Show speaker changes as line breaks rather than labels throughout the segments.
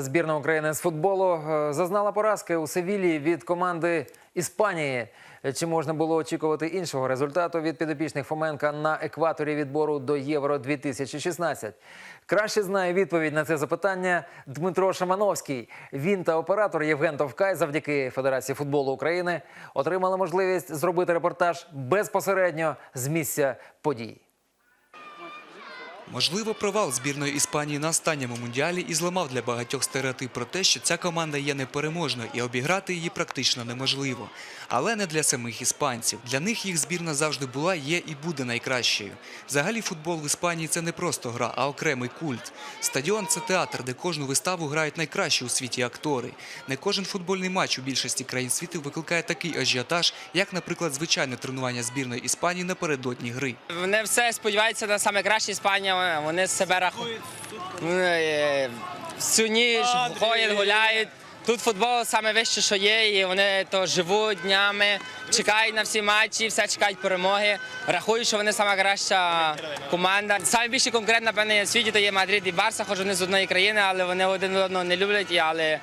Збірна України з футболу е, зазнала поразки у Севілі від команди Іспанії. Чи можна було очікувати іншого результату від підопічних Фоменка на екваторі відбору до Євро 2016? Краще знає відповідь на це запитання Дмитро Шамановський. Він та оператор Євген Товкай завдяки Федерації футболу України отримали можливість зробити репортаж безпосередньо з місця подій.
Можливо, провал збірної Іспанії на останньому мундіалі і зламав для багатьох стереотип про те, що ця команда є непереможною і обіграти її практично неможливо. Але не для самих іспанців. Для них їх збірна завжди була, є і буде найкращою. Взагалі, футбол в Іспанії це не просто гра, а окремий культ. Стадіон це театр, де кожну виставу грають найкращі у світі актори. Не кожен футбольний матч у більшості країн світу викликає такий ажіотаж, як, наприклад, звичайне тренування збірної Іспанії напередодні гри.
Вони все сподіваються на саме краще Іспанія. Вони себе рахують е, всю ніч, ходять, гуляють. Тут футбол саме вище, що є, і вони то живуть днями, чекають на всі матчі, все чекають перемоги. Рахують, що вони сама краща команда. Саме більший конкурент, напевне, в світі то є Мадрид і Барса, хоч вони з одної країни, але вони один одного не люблять. Але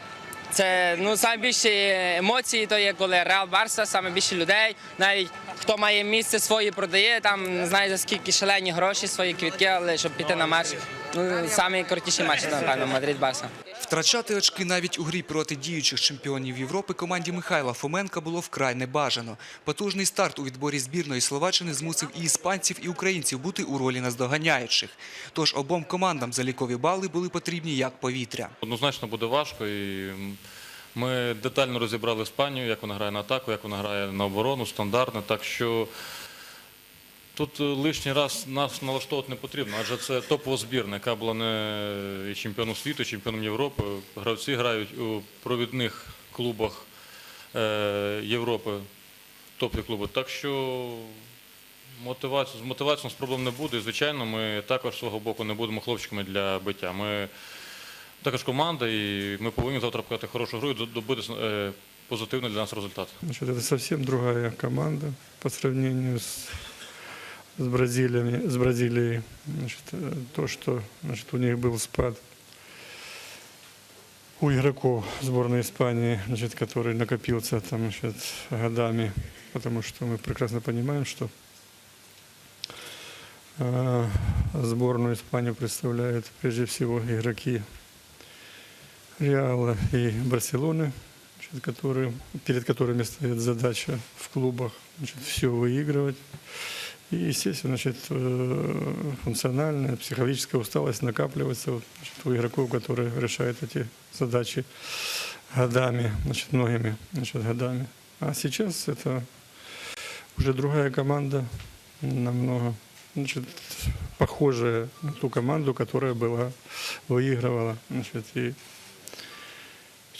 це ну найбільші емоції, то є коли Реал Барса, саме більше людей. Навіть хто має місце своє продає, там не знаю за скільки шалені гроші, свої квітки, але щоб піти на матч. Ну самі матчі, напевно, Мадрид Барса.
Втрачати очки навіть у грі проти діючих чемпіонів Європи команді Михайла Фоменка було вкрай небажано. Потужний старт у відборі збірної Словаччини змусив і іспанців, і українців бути у ролі наздоганяючих. Тож обом командам залікові бали були потрібні як повітря.
Однозначно буде важко. І ми детально розібрали Іспанію, як вона грає на атаку, як вона грає на оборону, стандартно. Так що тут е, лишній раз нас налаштовувати не потрібно, адже це топова збірна, яка була не і чемпіоном світу, чемпіоном Європи. Гравці грають у провідних клубах е, Європи, топові клуби. Так що мотивацію, з мотивацією нас проблем не буде. І, Звичайно, ми також з свого боку не будемо хлопчиками для биття. Ми також команда, і ми повинні завтра показати хорошу гру і до- добити е, позитивний для нас результат.
Значит, это совсем другая команда по сравнению с, с, Бразилиями, с Бразилией. Значит, э, то, что значит, у них был спад у игроков сборной Испании, значит, который накопился там, значит, годами, потому что мы прекрасно понимаем, что э, сборную Испанию представляют прежде всего игроки Реала и Барселоны, значит, которые, перед которыми стоит задача в клубах значит, все выигрывать. И, естественно, значит, э, функциональная, психологическая усталость накапливается вот, значит, у игроков, которые решают эти задачи годами, значит, многими значит, годами. А сейчас это уже другая команда, намного значит, похожая на ту команду, которая была, выигрывала значит, и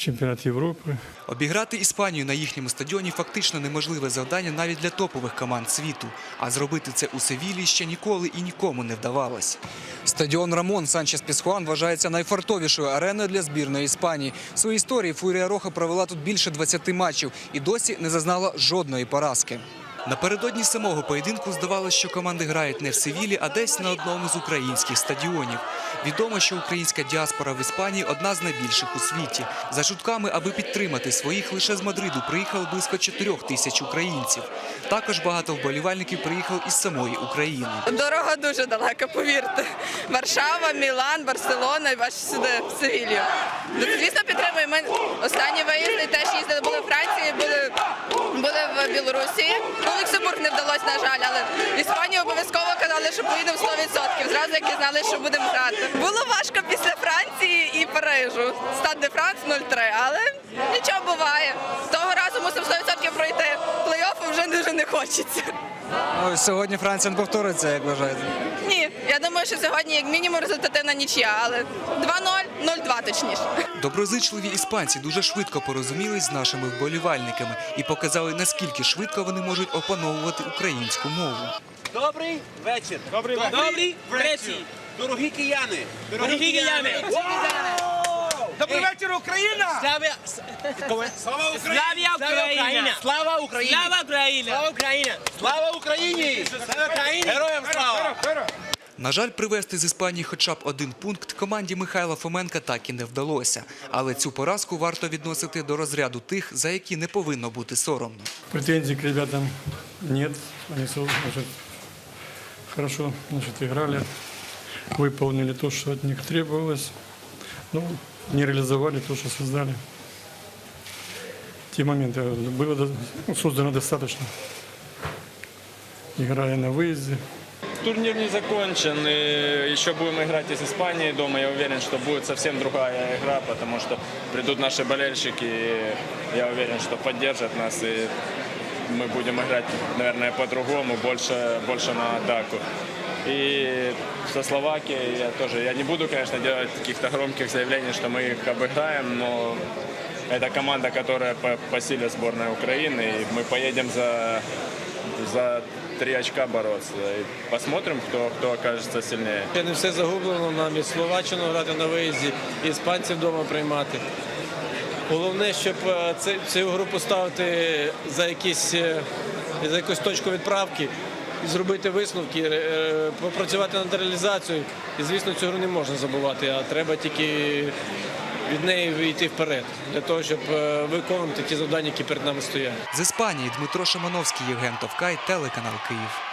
чемпионат Європи.
Обіграти Іспанію на їхньому стадіоні фактично неможливе завдання навіть для топових команд світу. А зробити це у Севілі ще ніколи і нікому не вдавалось. Стадіон Рамон Санчес Пісхуан вважається найфартовішою ареною для збірної Іспанії. В своїй історії Фурія Роха провела тут більше 20 матчів і досі не зазнала жодної поразки. Напередодні самого поєдинку здавалося, що команди грають не в Севілі, а десь на одному з українських стадіонів. Відомо, що українська діаспора в Іспанії одна з найбільших у світі. За чутками, аби підтримати своїх, лише з Мадриду приїхало близько 4 тисяч українців. Також багато вболівальників приїхало із самої України.
Дорога дуже далека, повірте. Варшава, Мілан, Барселона і бачу сюди в Севілью. Ну, Звісно, підтримуємо. Ми останні виїзди теж їздили, були в Франції, були, були в Білорусі. Ну, Люксембург не вдалося, на жаль, але Іспанію обов'язково казали, що поїдемо 100%. Зразу як знали, що будемо грати. Було важко після Франції і Парижу. Стад де Франц 0-3, але нічого буває. Разу мусимо 100% пройти. Плей-оффу вже дуже не хочеться.
Сьогодні Франція не повториться, як вважаєте.
Ні, я думаю, що сьогодні як мінімум результативна нічия, але 2-0, 0-2 точніше.
Доброзичливі іспанці дуже швидко порозумілись з нашими вболівальниками і показали, наскільки швидко вони можуть опановувати українську мову.
Добрий вечір. Добрий, Добрий вечір. Дорогі кияни. Дорогі кияни. Добрий вечір, Україна! Слава Слава Україні! Слава Україна! Слава Україні! Слава Україна! Слава Україна! Слава Україні! Слава Україні! Героям слава!
На жаль, привезти з Іспанії хоча б один пункт команді Михайла Фоменка так і не вдалося. Але цю поразку варто відносити до розряду тих, за які не повинно бути соромно.
Претензий к ребятам нет. Они со- значит, хорошо значит, играли, выполнили то, что от них требовалось. Ну, не реализовали то, что создали. Те моменты было до- ну, создано достаточно. Играя на выезде.
Турнир не закончен, и еще будем играть и с Испанией дома. Я уверен, что будет совсем другая игра, потому что придут наши болельщики, и я уверен, что поддержат нас, и мы будем играть, наверное, по-другому, больше, больше на атаку. И со Словакией я тоже, я не буду, конечно, делать каких-то громких заявлений, что мы их обыграем, но это команда, которая по, по силе сборной Украины, и мы поедем за, за три очка бороться. И посмотрим, кто, кто окажется сильнее.
Ще не все загублено, нам і Словаччину грати на виїзді, і іспанців вдома приймати. Головне, щоб е, це- цю гру поставити за, якісь, е, за якусь точку відправки, і зробити висновки, е, попрацювати над реалізацією. І, звісно, гру не можна забувати, а треба тільки від неї йти вперед, для того, щоб е, виконувати ті завдання, які перед нами стоять.
З Іспанії Дмитро Шимановський, Євген Товкай, телеканал Київ.